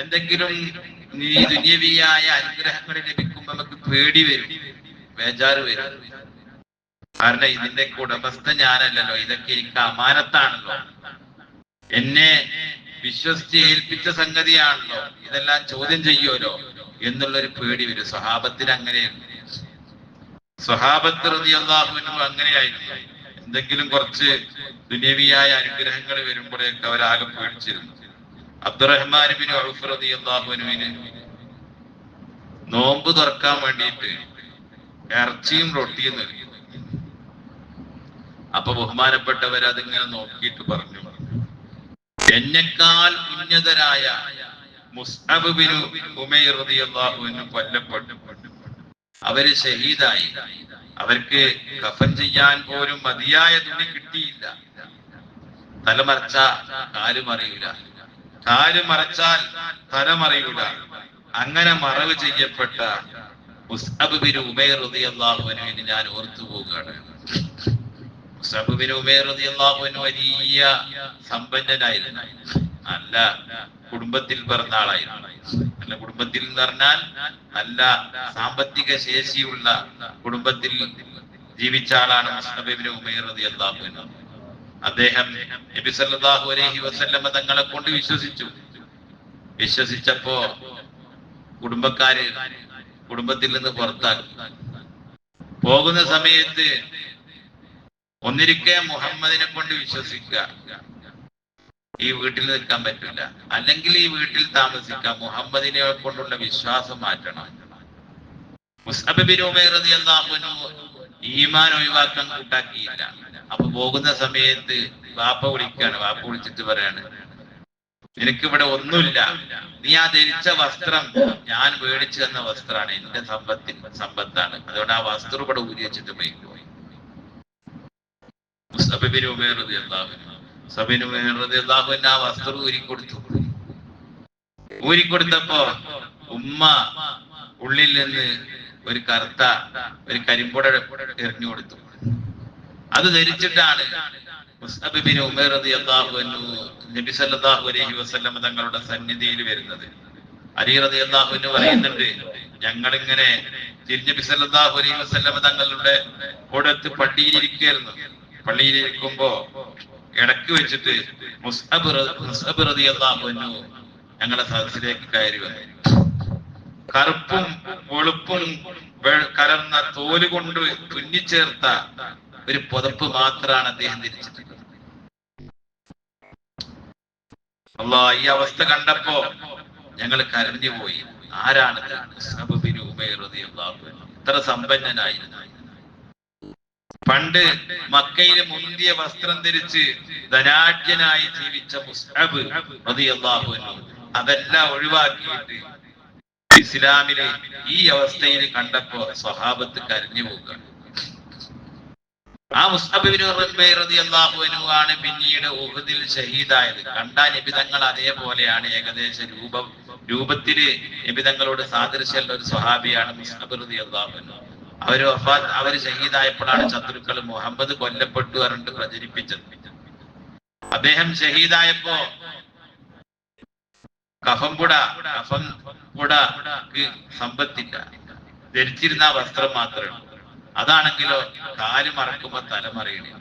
എന്തെങ്കിലും നീ ദുന്യവിയായ അനുഗ്രഹങ്ങൾ ലഭിക്കുമ്പോ നമുക്ക് പേടി വരും. ബേജാറ് വരും. കാരണം ഇതിന്റെ ഉടമസ്ഥ ഞാനല്ലല്ലോ. ഇതൊക്കെ എനിക്ക് അമാനത്താണല്ലോ. എന്നെ വിശ്വസിച്ച് ഏൽപ്പിച്ച സംഗതിയാണല്ലോ. ഇതെല്ലാം ചോദ്യം ചെയ്യുമല്ലോ എന്നുള്ളൊരു പേടി വരും. സ്വഹാബത്തിന് അങ്ങനെയുണ്ട് സ്വഹാബത്ത് റളിയല്ലാഹുവിനും അങ്ങനെയായിരുന്നു. എന്തെങ്കിലും കുറച്ച് ദുനിയവിയായ അനുഗ്രഹങ്ങൾ വരുമ്പോഴേക്ക് അവരാകെ പേടിച്ചിരുന്നു. അബ്ദുറഹ്മാൻ ഔഫ് നോമ്പ് തുറക്കാൻ വേണ്ടിയിട്ട് ഇറച്ചിയും റൊട്ടിയും നൽകി. അപ്പൊ ബഹുമാനപ്പെട്ടവർ അതിങ്ങനെ നോക്കിയിട്ട് പറഞ്ഞു. എന്നെക്കാൾ ഉന്നതരായ മുസ്അബ് ഉമൈർ കൊല്ലപ്പെട്ടു. അവർ ഷഹീദായി അവർക്ക് കഫൻ ചെയ്യാൻ പോലും മതിയായ തുണി കിട്ടിയില്ല. തലമറച്ച കാലുമറിയില്ല മറിയൂല. കാൽ മറച്ചാൽ തലമറിയൂല അങ്ങനെ മറവ് ചെയ്യപ്പെട്ട ഞാൻ ഓർത്തു പോവുകയാണ്. വലിയ സമ്പന്നനായിരുന്നു. നല്ല കുടുംബത്തിൽ പിറന്ന ആളായിരുന്നു. നല്ല കുടുംബത്തിൽ എന്ന് പറഞ്ഞാൽ നല്ല സാമ്പത്തിക ശേഷിയുള്ള കുടുംബത്തിൽ ജീവിച്ച ആളാണ് മുസ്അബ് ബിൻ ഉമൈർ റളിയല്ലാഹു അൻഹു. അദ്ദേഹം നബി സല്ലല്ലാഹു അലൈഹി വസല്ലമ തങ്ങളെ കൊണ്ട് വിശ്വസിച്ചു. വിശ്വസിച്ചപ്പോ കുടുംബക്കാര് കുടുംബത്തിൽ നിന്ന് പുറത്താക്കി. പോകുന്ന സമയത്ത് ഒന്നിരിക്കെ മുഹമ്മദിനെ കൊണ്ട് വിശ്വസിക്കുക. ഈ വീട്ടിൽ നിൽക്കാൻ പറ്റില്ല. അല്ലെങ്കിൽ ഈ വീട്ടിൽ താമസിക്കാം. മുഹമ്മദിനെ കൊണ്ടുള്ള വിശ്വാസം മാറ്റണം. മുസ്അബ് ബിൻ ഉമൈർ റളിയല്ലാഹു അൻഹു ഈമാൻ ഒഴിവാക്കാൻ കൂട്ടാക്കിയില്ല. അപ്പൊ പോകുന്ന സമയത്ത് വാപ്പ വിളിക്കാണ്. വാപ്പ വിളിച്ചിട്ട് പറയാണ് നിനക്കിവിടെ ഒന്നുമില്ല. നീ ആ ധരിച്ച വസ്ത്രം ഞാൻ മേടിച്ചു തന്ന വസ്ത്രമാണ് എന്റെ സമ്പത്തിൽ സമ്പത്താണ്. അതുകൊണ്ട് ആ വസ്ത്രം ഇവിടെ ഊരി വെച്ചിട്ട് പോയി. ആ വസ്ത്രം ഊരിക്കൊടുത്തു ഊരിക്കൊടുത്തപ്പോ ഉമ്മ ഉള്ളിൽ നിന്ന് ഒരു കറുത്ത ഒരു കരിമ്പുട എറിഞ്ഞു കൊടുത്തു. അത് ധരിച്ചിട്ടാണ് നബി സല്ലല്ലാഹു അലൈഹി വസല്ലം തങ്ങളുടെ സന്നിധിയിൽ വരുന്നത്. അലി റളിയല്ലാഹു അൻഹു പറയുന്നുണ്ട് ഞങ്ങൾ ഇങ്ങനെ നബി സല്ലല്ലാഹു അലൈഹി വസല്ലം തങ്ങളുടെ കൂടത്ത് പള്ളിയിലിരിക്കുന്നു പള്ളിയിലിരിക്കുമ്പോ ഇടയ്ക്ക് വെച്ചിട്ട് മുസ്അബ് മുസ്അബ് റളിയല്ലാഹു അൻഹു ഞങ്ങളുടെ സദസ്സിലേക്ക് കയറി വന്നു. കറുപ്പും വെളുപ്പും കലർന്ന തോൽ കൊണ്ട് തുന്നിച്ചേർത്ത ഒരു പുതപ്പ് മാത്രമാണ് അദ്ദേഹം ധരിച്ചിട്ടുള്ളത്. അല്ല ഈ അവസ്ഥ കണ്ടപ്പോ ഞങ്ങൾ കരഞ്ഞു പോയി. അൻഹു. ഇത്ര സമ്പന്നനായിരുന്നു. പണ്ട് മക്കയിൽ മുന്തിയ വസ്ത്രം ധരിച്ച് ധനാഢ്യനായി ജീവിച്ച മുസ്അബ് റളിയല്ലാഹു അൻഹു അതെല്ലാം ഒഴിവാക്കിയിട്ട് ഇസ്ലാമിലെ ഈ അവസ്ഥയിൽ കണ്ടപ്പോ സ്വഹാബത്ത് കരഞ്ഞു പോകുകയാണ് ആ ആണ് പിന്നീട് ഉഹദിൽ ഷഹീദായത്. കണ്ട നിബിതങ്ങൾ അതേപോലെയാണ് ഏകദേശ രൂപം. രൂപത്തിൽ നിബിതങ്ങളോട് സാദൃശ്യമുള്ള ഒരു സ്വഹാബിയാണ് മുസ്അബ് റളിയല്ലാഹു അൻഹു. അവർ വഫാത്ത് അവർ ഷഹീദായപ്പോഴാണ് ശത്രുക്കൾ മുഹമ്മദ് കൊല്ലപ്പെട്ടു പറഞ്ഞിട്ട് പ്രചരിപ്പിച്ചത്. അദ്ദേഹം ഷഹീദായപ്പോ കഫംപുട കഫംപുടക്ക് സമ്പത്തില്ല. ധരിച്ചിരുന്ന വസ്ത്രം മാത്രമേ ഉള്ളൂ. അതാണെങ്കിലോ കാൽ മറക്കുമ്പോ തല മറിയണില്ല.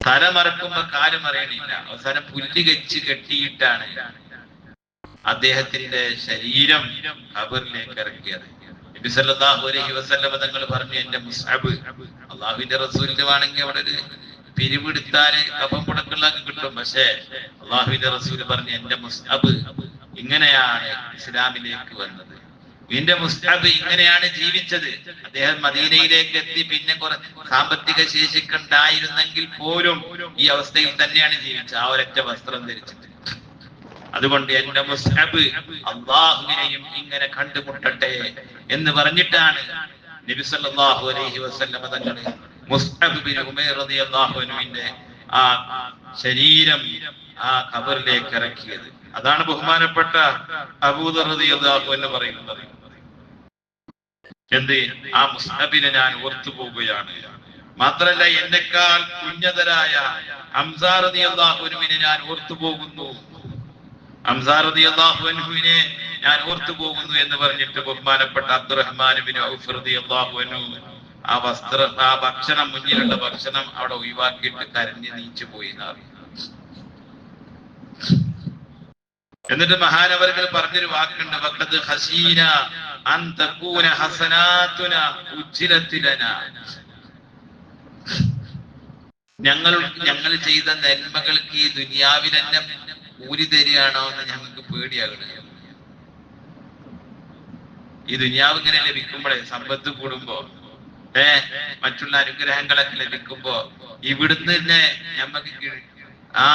തല മറക്കുമ്പോ കാൽ മറിയണില്ല. അവസാനം പുല്ല് കെച്ച് കെട്ടിയിട്ടാണ് അദ്ദേഹത്തിന്റെ ശരീരം ഖബറിലേക്ക് ഇറക്കിയത്. നബി അലൈഹി വസല്ലം തങ്ങൾ പറഞ്ഞു എന്റെ മുസ്ഹബ് അള്ളാഹുവിന്റെ റസൂലിന്റെ ആണെങ്കിൽ അവിടെ ഒരു പിരിവെടുത്താൽ കഫം പുടക്കുള്ളൊക്കെ കിട്ടും. പക്ഷേ അള്ളാഹുവിന്റെ റസൂൽ പറഞ്ഞു എന്റെ മുസ്അബ് ഇങ്ങനെയാണ് ഇസ്ലാമിലേക്ക് വന്നത്. എന്റെ മുസ്താബ് ഇങ്ങനെയാണ് ജീവിച്ചത്. അദ്ദേഹം മദീനയിലേക്ക് എത്തി പിന്നെ കുറെ സാമ്പത്തിക ശേഷിക്കുണ്ടായിരുന്നെങ്കിൽ പോലും ഈ അവസ്ഥയിൽ തന്നെയാണ് ജീവിച്ചത്. ആ ഒരൊറ്റ വസ്ത്രം ധരിച്ചിട്ട്. അതുകൊണ്ട് എന്റെ മുസ്ഹബ് അള്ളാഹുവിനെയും ഇങ്ങനെ കണ്ടുമുട്ടട്ടെ എന്ന് പറഞ്ഞിട്ടാണ് നബി സല്ലല്ലാഹു അലൈഹി വസല്ലമ തങ്ങൾ മുസ്ഹബ് ഉമൈർ റളിയല്ലാഹു ആ ശരീരം ആ ഖബറിലേക്ക് ഇറക്കിയത്. അതാണ് ബഹുമാനപ്പെട്ട അബൂദർ എന്ന് പറയുന്നത്. എന്ത്? ആ മുസ്ഹബിനെ ഞാൻ ഓർത്തു പോവുകയാണ്. മാത്രല്ല എന്നെക്കാൾ കുഞ്ഞതരായ അംസാറതി അൻഹുവിനെ ഞാൻ ഓർത്തു പോകുന്നു. അംസാറതി അൻഹുവിനെ ഞാൻ ഓർത്തു പോകുന്നു എന്ന് പറഞ്ഞിട്ട് ബഹുമാനപ്പെട്ട അബ്ദുറഹ്മാൻ ബിൻ ഔഫ് റളിയല്ലാഹു അൻഹു ആ വസ്ത്ര ആ ഭക്ഷണം മുന്നിലുള്ള ഭക്ഷണം അവിടെ ഒഴിവാക്കിയിട്ട് കരഞ്ഞ് നീച്ചു പോയി എന്നാണ്. എന്നിട്ട് മഹാനവറുകൾ പറഞ്ഞൊരു വാക്കുണ്ട് വക്കത് ഹസീന അന്തകൂന ഹസനാത്തുന ഉജ്ജിലത്തിലന. ഞങ്ങൾ ഞങ്ങൾ ചെയ്ത നന്മകൾക്ക് ഈ ദുനിയാവിൽ തന്നെ കൂലി തരികയാണോ എന്ന് ഞങ്ങൾക്ക് പേടിയാകണം. ഈ ദുനിയാവ് ഇങ്ങനെ ലഭിക്കുമ്പോഴേ സമ്പത്ത് കൂടുമ്പോ ഏ മറ്റുള്ള അനുഗ്രഹങ്ങളൊക്കെ ലഭിക്കുമ്പോ ഇവിടുന്ന് തന്നെ ഞമ്മക്ക് ആ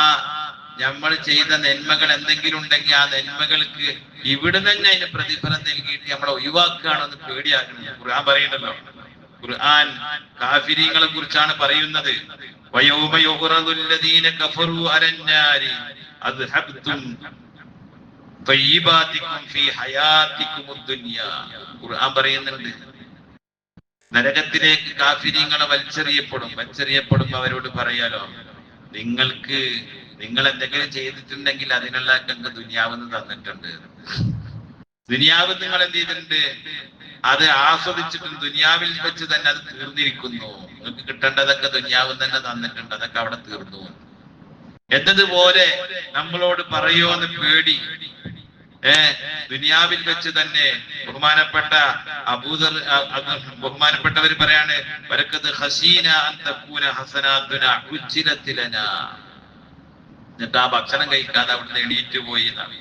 നമ്മൾ ചെയ്ത നന്മകൾ എന്തെങ്കിലും ഉണ്ടെങ്കിൽ ആ നന്മകൾക്ക് ഇവിടെ തന്നെ അതിന് പ്രതിഫലം നൽകിയിട്ട് നമ്മളെ ഒഴിവാക്കുകയാണെന്ന് പേടിയാക്കണം ഖുർആൻ പറയണ്ടല്ലോ. ഖുർആൻ കാഫിരീങ്ങളെ കുറിച്ചാണ് പറയുന്നത്. ഖുർആൻ പറയുന്നുണ്ട്. നരകത്തിലേക്ക് കാഫിരീങ്ങളെ വലിച്ചെറിയപ്പെടും. വലിച്ചെറിയപ്പെടും അവരോട് പറയാലോ. നിങ്ങൾക്ക് നിങ്ങൾ എന്തെങ്കിലും ചെയ്തിട്ടുണ്ടെങ്കിൽ അതിനുള്ള ഞങ്ങൾക്ക് ദുനിയാവെന്ന് തന്നിട്ടുണ്ട്. ദുനിയാവ് നിങ്ങൾ എന്ത് ചെയ്തിട്ടുണ്ട്? അത് ആസ്വദിച്ചിട്ടും ദുനിയാവിൽ വെച്ച് തന്നെ അത് തീർന്നിരിക്കുന്നു. നിങ്ങൾക്ക് കിട്ടേണ്ടതൊക്കെ ദുനിയാവ് തന്നെ തന്നിട്ടുണ്ട്. അതൊക്കെ അവിടെ തീർന്നു. എന്നതുപോലെ നമ്മളോട് പറയുമെന്ന് പേടി. ഏ ദുനിയാവിൽ വെച്ച് തന്നെ ബഹുമാനപ്പെട്ട അബൂദർ ബഹുമാനപ്പെട്ടവർ പറയാണ് വരക്കത് ഹസീന ഹസനാത്തുന ഉജ്ജിലത്തിലന. എന്നിട്ട് ആ ഭക്ഷണം കഴിക്കാതെ അവിടുന്ന് എണീറ്റ് പോയി എന്നാണ്.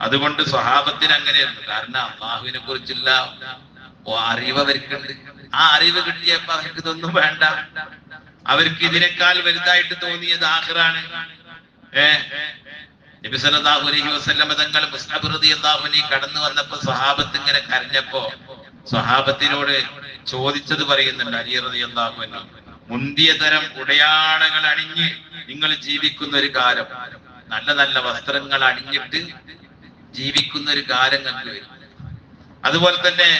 അതുകൊണ്ട് സ്വഹാബത്തിന് അങ്ങനെയായിരുന്നു കാരണം അള്ളാഹുവിനെ കുറിച്ചുള്ള അറിവ് അവർക്കുണ്ട്. ആ അറിവ് കിട്ടിയപ്പോ അവർക്ക് ഇതൊന്നും വേണ്ട. അവർക്ക് ഇതിനേക്കാൾ വലുതായിട്ട് തോന്നിയത് ആഹ്റാണ് ഏ? അലൈഹി തങ്ങൾ കടന്നു വന്നപ്പോ സ്വഹാബത്ത് ഇങ്ങനെ കരഞ്ഞപ്പോ സ്വഹാബത്തിനോട് ചോദിച്ചത് പറയുന്നുണ്ട് അലി റളിയല്ലാഹു അൻഹു. മുന്തിയ തരം ഉടയാടകൾ അണിഞ്ഞ് നിങ്ങൾ ജീവിക്കുന്ന ഒരു കാലം. നല്ല നല്ല വസ്ത്രങ്ങൾ അണിഞ്ഞിട്ട് ജീവിക്കുന്ന ഒരു കാലം കണ്ടുവരും അതുപോലെ തന്നെ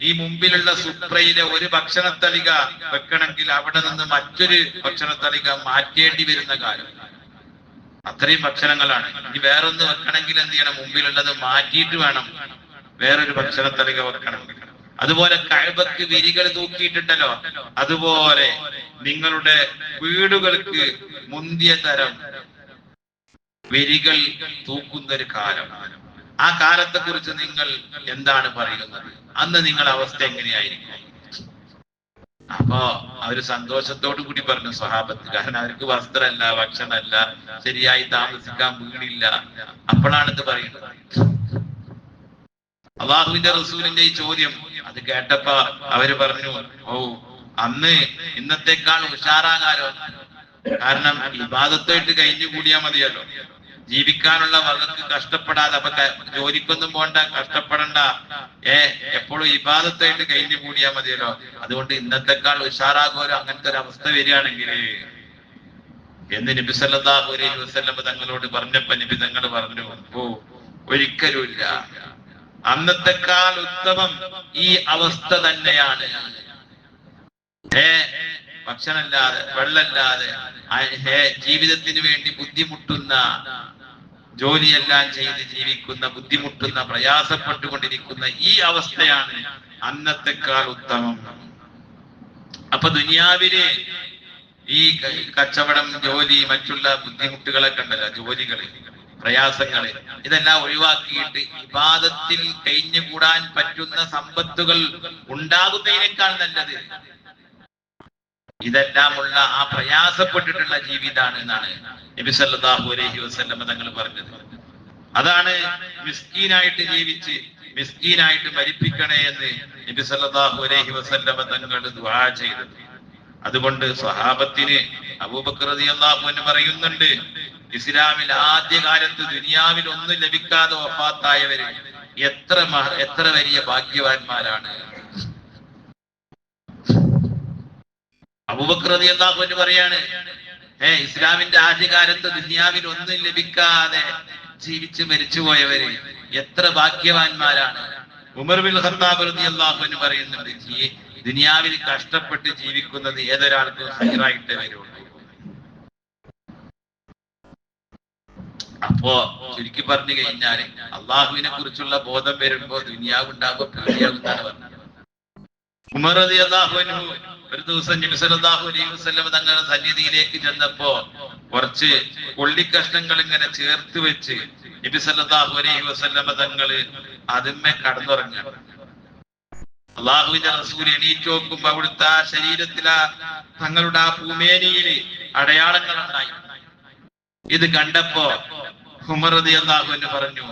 ഈ മുമ്പിലുള്ള സുപ്രയിലെ ഒരു ഭക്ഷണത്തളിക വെക്കണമെങ്കിൽ അവിടെ നിന്ന് മറ്റൊരു ഭക്ഷണത്തളിക മാറ്റേണ്ടി വരുന്ന കാലം. അത്രയും ഭക്ഷണങ്ങളാണ്. ഇനി വേറൊന്ന് വെക്കണമെങ്കിൽ എന്ത് ചെയ്യണം? മുമ്പിലുള്ളത് മാറ്റിയിട്ട് വേണം. വേറൊരു ഭക്ഷണത്തളിക വെക്കണം. അതുപോലെ കഴബക്ക് വിരികൾ തൂക്കിയിട്ടുണ്ടല്ലോ. അതുപോലെ നിങ്ങളുടെ വീടുകൾക്ക് മുന്തിയ തരം വിരികൾ തൂക്കുന്ന ഒരു കാലം. ആ കാലത്തെ കുറിച്ച് നിങ്ങൾ എന്താണ് പറയുന്നത്? അന്ന് നിങ്ങളുടെ അവസ്ഥ എങ്ങനെയായിരിക്കും? അപ്പോ അവർ സന്തോഷത്തോടു കൂടി പറഞ്ഞു സ്വഹാബത്ത് കാരണം അവർക്ക് വസ്ത്രമല്ല ഭക്ഷണമല്ല ശരിയായി താമസിക്കാൻ വീടില്ല. അപ്പോഴാണ് ഇത് പറയുന്നത്. അള്ളാഹുവിന്റെ റസൂലിന്റെ ഈ ചോദ്യം അത് കേട്ടപ്പോ അവർ പറഞ്ഞു ഓ അന്ന് ഇന്നത്തെക്കാൾ ഉഷാറാകാരോ കാരണം വിവാദത്തോട്ട് കഴിഞ്ഞു കൂടിയാ മതിയല്ലോ. ജീവിക്കാനുള്ള വകക്ക് കഷ്ടപ്പെടാതെ അപ്പൊ ജോലിക്കൊന്നും പോണ്ട കഷ്ടപ്പെടണ്ട. ഏ എപ്പോഴും ഇബാദത്തായിട്ട് കഴിഞ്ഞു കൂടിയാ മതിയല്ലോ. അതുകൊണ്ട് ഇന്നത്തെക്കാൾ ഉഷാറാകുമല്ലോ അങ്ങനത്തെ ഒരു അവസ്ഥ വരികയാണെങ്കിൽ. എന്ന് നബി സല്ലല്ലാഹു അലൈഹി തങ്ങളോട് പറഞ്ഞപ്പോ നബി തങ്ങൾ പറഞ്ഞു ഓ ഒരിക്കലുമില്ല അന്നത്തെക്കാൾ ഉത്തമം ഈ അവസ്ഥ തന്നെയാണ്. ഏ ഭക്ഷണമില്ലാതെ വെള്ളമില്ലാതെ ജീവിതത്തിന് വേണ്ടി ബുദ്ധിമുട്ടുന്ന ജോലിയെല്ലാം ചെയ്ത് ജീവിക്കുന്ന ബുദ്ധിമുട്ടുന്ന പ്രയാസപ്പെട്ടുകൊണ്ടിരിക്കുന്ന ഈ അവസ്ഥയാണ് അന്നത്തെക്കാൾ ഉത്തമം. അപ്പൊ ദുനിയാവിൽ ഈ കച്ചവടം ജോലി മറ്റുള്ള ബുദ്ധിമുട്ടുകളൊക്കെ ഉണ്ടല്ലോ ജോലികൾ. പ്രയാസങ്ങൾ. ഇതെല്ലാം ഒഴിവാക്കിയിട്ട് വിവാദത്തിൽ കഴിഞ്ഞുകൂടാൻ പറ്റുന്ന സമ്പത്തുകൾ ഉണ്ടാകുന്നതിനേക്കാൾ നല്ലത് ഇതെല്ലാമുള്ള ആ പ്രയാസപ്പെട്ടിട്ടുള്ള ജീവിതമാണ് എന്നാണ് നബി സല്ലല്ലാഹു അലൈഹി തങ്ങൾ പറഞ്ഞത്. അതാണ് മിസ്കീനായിട്ട് ജീവിച്ച് മിസ്കീനായിട്ട് മരിപ്പിക്കണേ എന്ന് നബി സല്ലല്ലാഹു അലൈഹി തങ്ങൾ ദുആ ചെയ്തത് അതുകൊണ്ട് സ്വഹാബത്തിന് അബൂബക്കർ റളിയല്ലാഹു അൻഹു പറയുന്നുണ്ട് ഇസ്ലാമിൽ ആദ്യകാലത്ത് ദുനിയാവിൽ ഒന്നും ലഭിക്കാതെ ഒപ്പാത്തായവര് എത്ര എത്ര വലിയ ഭാഗ്യവാന്മാരാണ്. അബുബക്രതി അൻഹു പറയാണ് ഏ ഇസ്ലാമിന്റെ ആദ്യകാലത്ത് ദുനിയാവിൽ ഒന്നും ലഭിക്കാതെ ജീവിച്ച് മരിച്ചുപോയവര് എത്ര ഭാഗ്യവാന്മാരാണ്. ഉമർ ബിൻ ഖത്താബ് റളിയല്ലാഹു അൻഹു പറയുന്നുണ്ട് ദുനിയാവിൽ കഷ്ടപ്പെട്ട് ജീവിക്കുന്നത് ഏതൊരാൾക്കും സഹിറായിട്ട് വരുള്ളൂ അപ്പോ ചുരുക്കി പറഞ്ഞു കഴിഞ്ഞാൽ അള്ളാഹുവിനെ കുറിച്ചുള്ള ബോധം വരുമ്പോ ദുനിയാവ് ഉണ്ടാകുമ്പോ പേടിയാകുന്നാണ് പറഞ്ഞത്. ഉമർ ഒരു ദിവസം അലൈഹി തങ്ങളുടെ സന്നിധിയിലേക്ക് ചെന്നപ്പോ കുറച്ച് കൊള്ളിക്കഷ്ണങ്ങൾ ഇങ്ങനെ ചേർത്ത് വെച്ച് നബി അലൈഹി വസ്ലമ തങ്ങൾ അതിന്മേ കടന്നുറങ്ങുക. അള്ളാഹുവിന്റെ റസൂൽ എണീറ്റ് നോക്കുമ്പോ അവിടുത്തെ ആ ശരീരത്തിലെ തങ്ങളുടെ ആ ഭൂമേനിയിൽ അടയാളങ്ങൾ ഉണ്ടായി ഇത് കണ്ടപ്പോ റളിയല്ലാഹു അൻഹു പറഞ്ഞു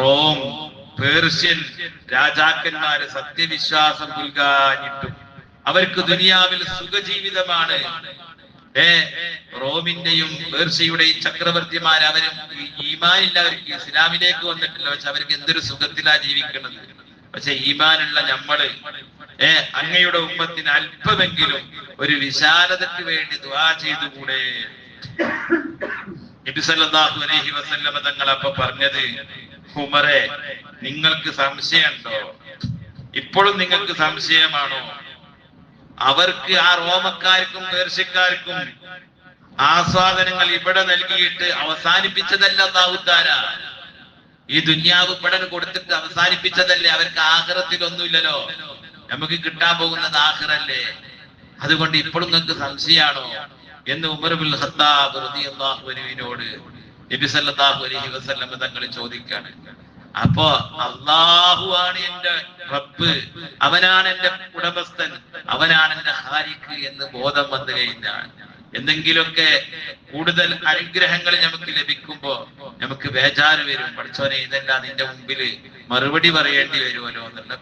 റോം പേർഷ്യൻ രാജാക്കന്മാര് സത്യവിശ്വാസം പുൽകാനിട്ടും അവർക്ക് ദുനിയാവിൽ സുഖജീവിതമാണ്. ഏ റോമിന്റെയും പേർഷ്യയുടെയും ചക്രവർത്തിമാർ അവരും ഈമാനില്ല അവർക്ക് ഇസ്ലാമിലേക്ക് വന്നിട്ടില്ല. പക്ഷെ അവർക്ക് എന്തൊരു സുഖത്തിലാ ജീവിക്കുന്നത് പക്ഷെ ഈമാനുള്ള നമ്മൾ ഏ അങ്ങയുടെ ഉമ്മത്തിന് അല്പമെങ്കിലും ഒരു വിശാലതയ്ക്ക് വേണ്ടി ദ്വാ ചെയ്തുകൂടെ. നബി സല്ലല്ലാഹു അലൈഹി വസല്ലമ തങ്ങൾ അപ്പൊ പറഞ്ഞത് ഹുമറെ നിങ്ങൾക്ക് സംശയമുണ്ടോ? ഇപ്പോഴും നിങ്ങൾക്ക് സംശയമാണോ? അവർക്ക് ആ റോമക്കാർക്കും പേർഷ്യക്കാർക്കും ആസ്വാദനങ്ങൾ ഇവിടെ നൽകിയിട്ട് അവസാനിപ്പിച്ചതല്ല അള്ളാഹുത്താര ഈ ദുന്യാവ് ഇവിടെ കൊടുത്തിട്ട് അവസാനിപ്പിച്ചതല്ലേ? അവർക്ക് ആഹ്റത്തിലൊന്നുമില്ലല്ലോ. നമുക്ക് കിട്ടാൻ പോകുന്നത് ആഹ്റല്ലേ? അതുകൊണ്ട് ഇപ്പോഴും നിങ്ങൾക്ക് സംശയമാണോ? എന്ന് ഉമർ ബിൻ ഖത്താബ് റളിയല്ലാഹു അൻഹുവിനോട് നബി സല്ലല്ലാഹു അലൈഹി വസല്ലം തങ്ങൾ ചോദിക്കാണ്. അപ്പോ അള്ളാഹു ആണ് എന്റെ റബ്ബ് അവനാണ് എന്റെ ഉടമസ്ഥൻ അവനാണ് എന്റെ ഹാരിക്ക് എന്ന് ബോധം വന്നു കഴിഞ്ഞാൽ എന്തെങ്കിലുമൊക്കെ കൂടുതൽ അനുഗ്രഹങ്ങൾ നമുക്ക് ലഭിക്കുമ്പോ നമുക്ക് ബേജാറ് വരും. പഠിച്ചോനെ ഇതെല്ലാം നിന്റെ മുമ്പിൽ മറുപടി പറയേണ്ടി വരുമല്ലോ എന്നുള്ള